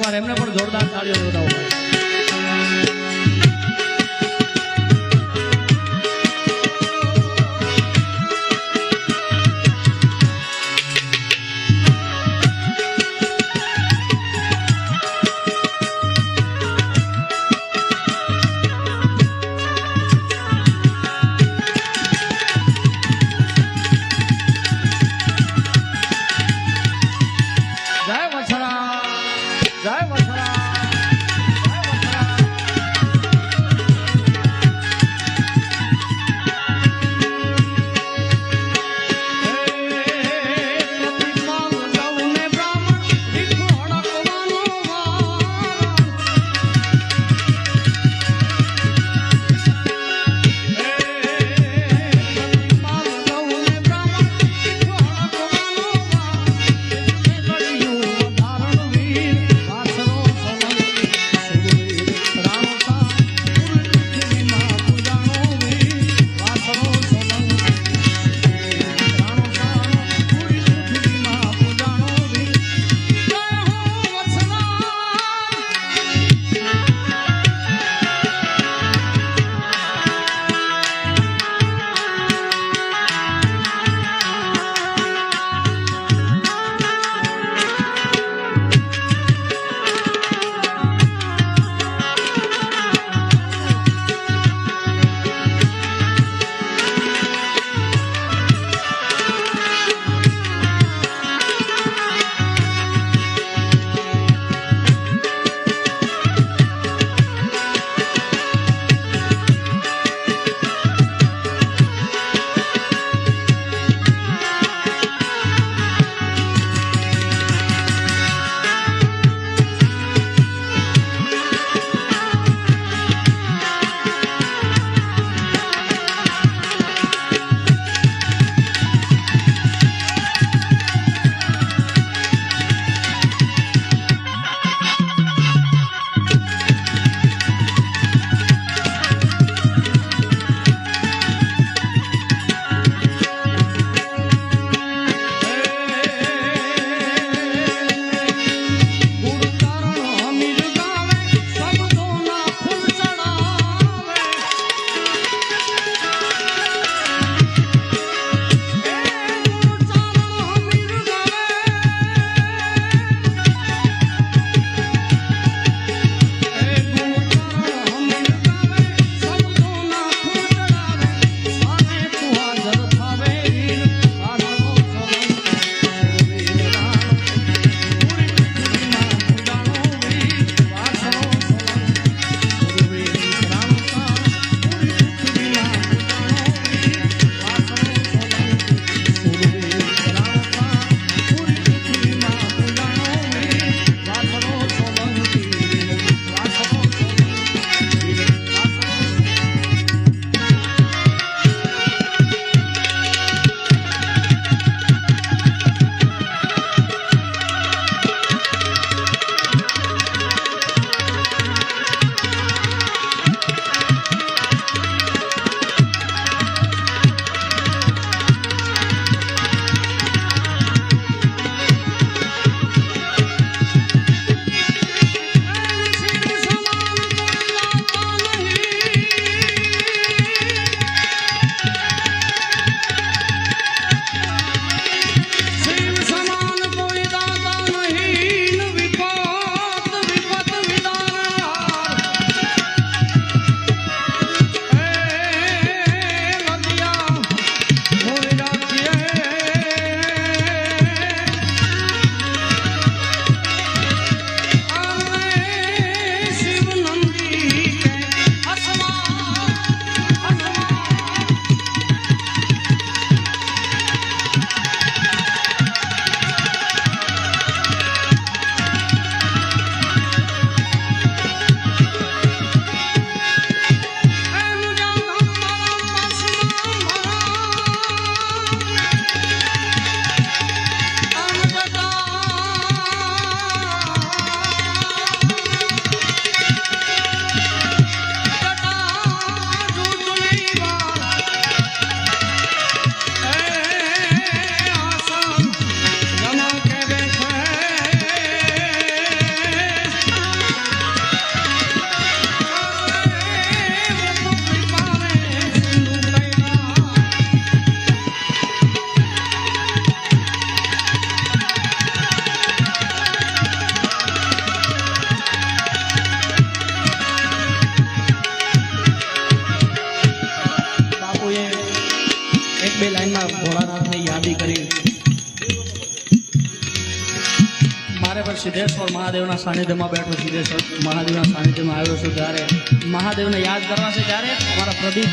એકવાર એમને પણ જોરદાર તાળીઓ બતાવો મારે પણ સિદ્ધેશ્વર મહાદેવના સાનિધ્યમાં બેઠો સિદ્ધેશ્વર મહાદેવના સાનિધ્યમાં આવ્યો છું, ત્યારે મહાદેવને યાદ કરવા છે, ત્યારે અમારા પ્રદીપ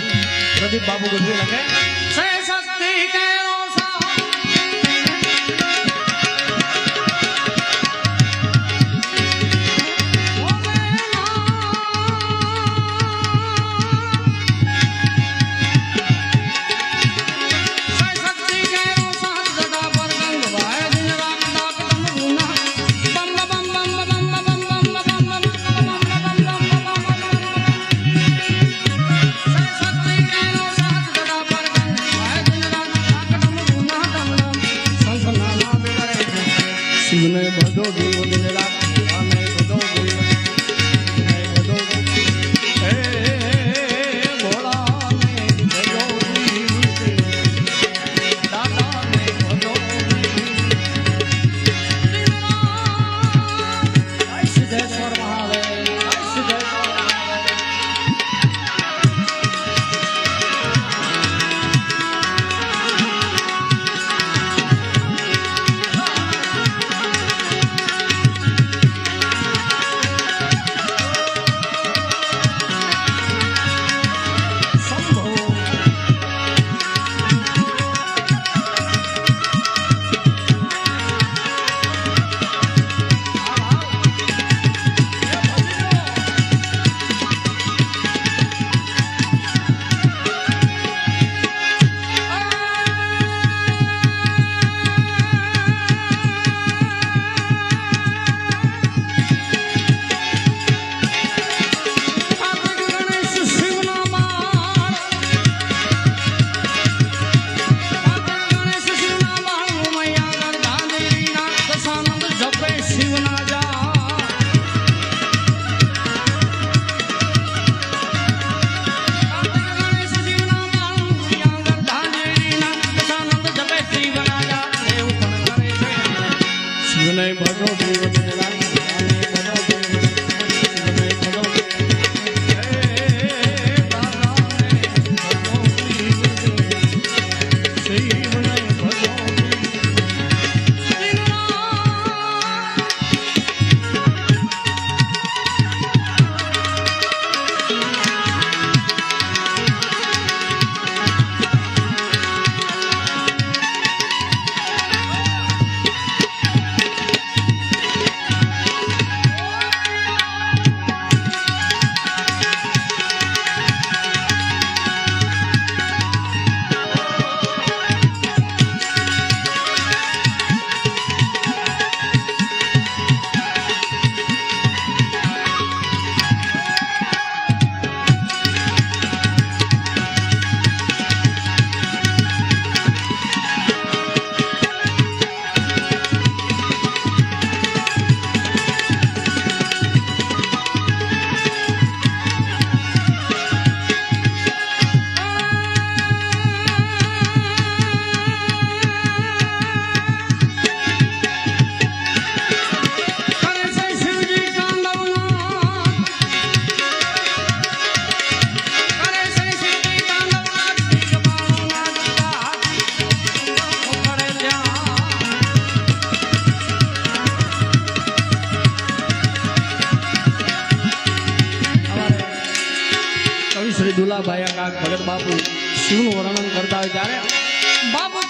પ્રદીપ બાબુ ગઢવી લખે દુલાભાઈ કાક ભગત બાપુ શિવનું વર્ણન કરતા હોય ત્યારે બાપુ